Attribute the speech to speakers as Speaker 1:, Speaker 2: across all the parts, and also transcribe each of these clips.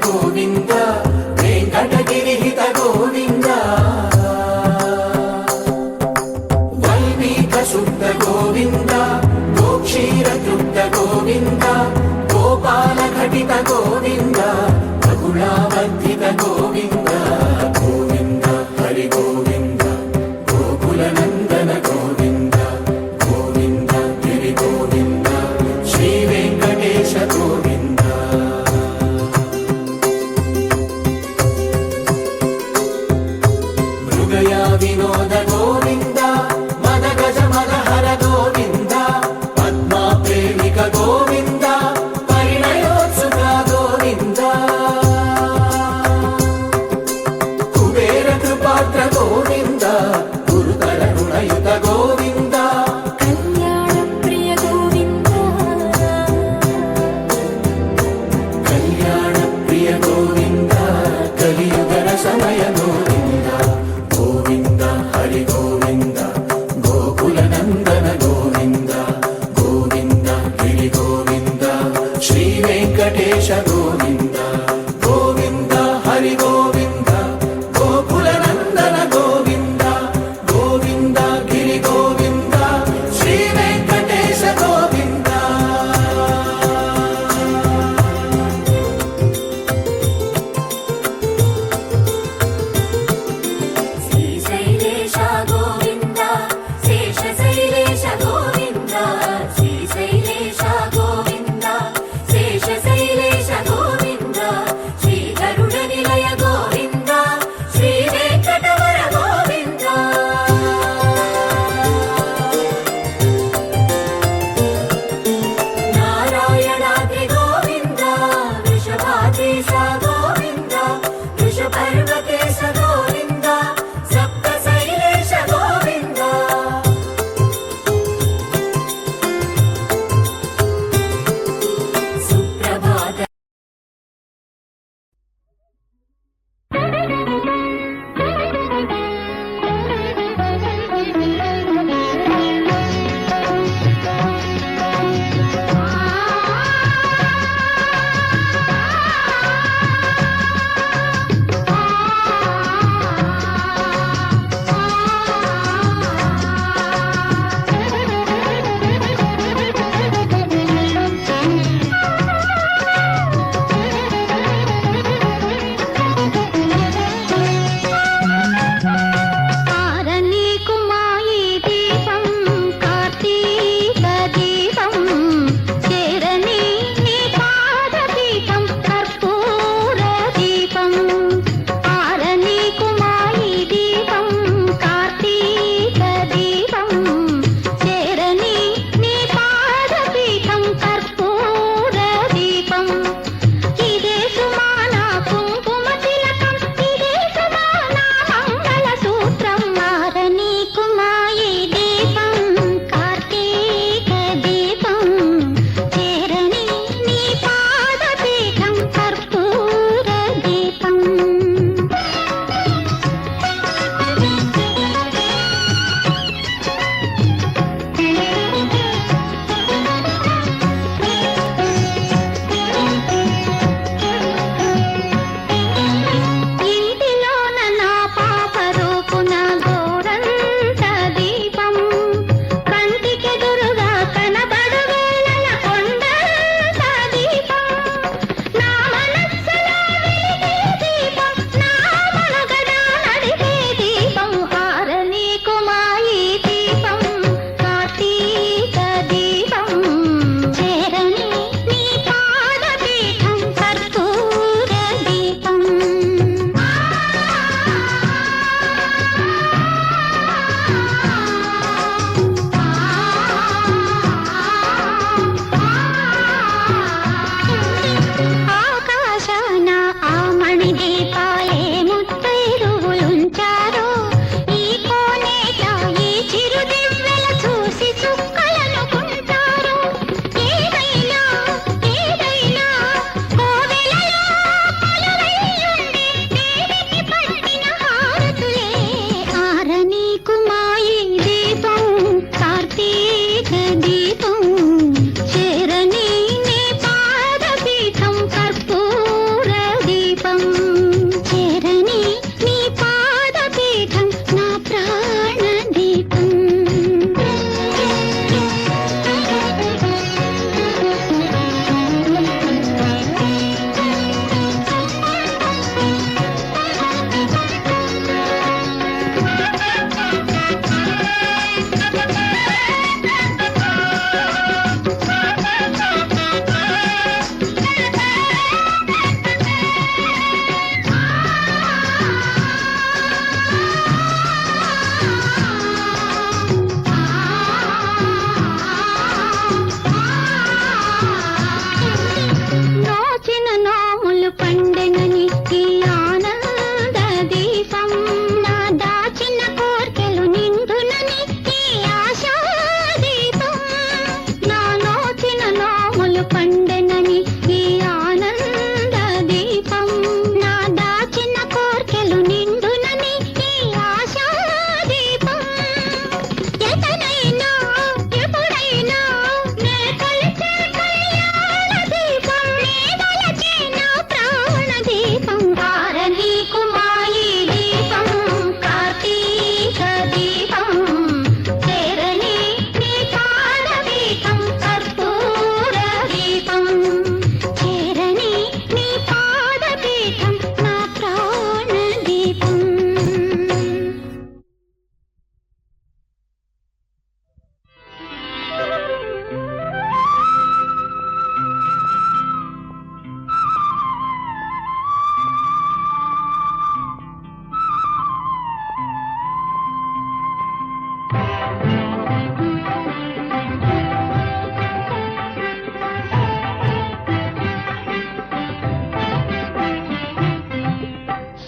Speaker 1: go.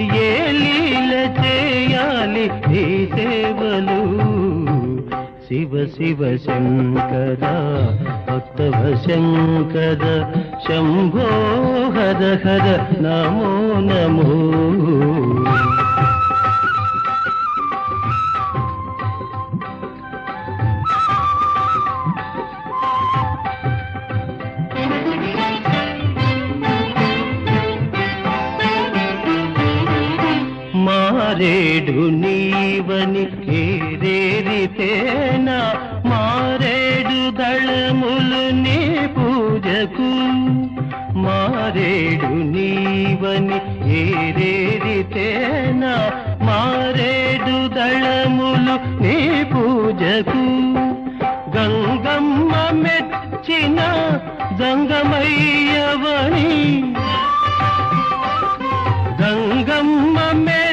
Speaker 2: ఏ లీల చేయాలి నీ సేవలు? శివ శివ శంకర భక్తవ శంకర శంభో హర హర నమో నమో. మారేడు నీవని కేరేరితేనా? మారేడు దళములు నీ పూజకు. మారేడు నీవని ఏరేరితేనా మారేడు దళములు నీ పూజకు. గంగమ్మ మెచ్చిన జంగమయ్యవని. గంగమ్మ మె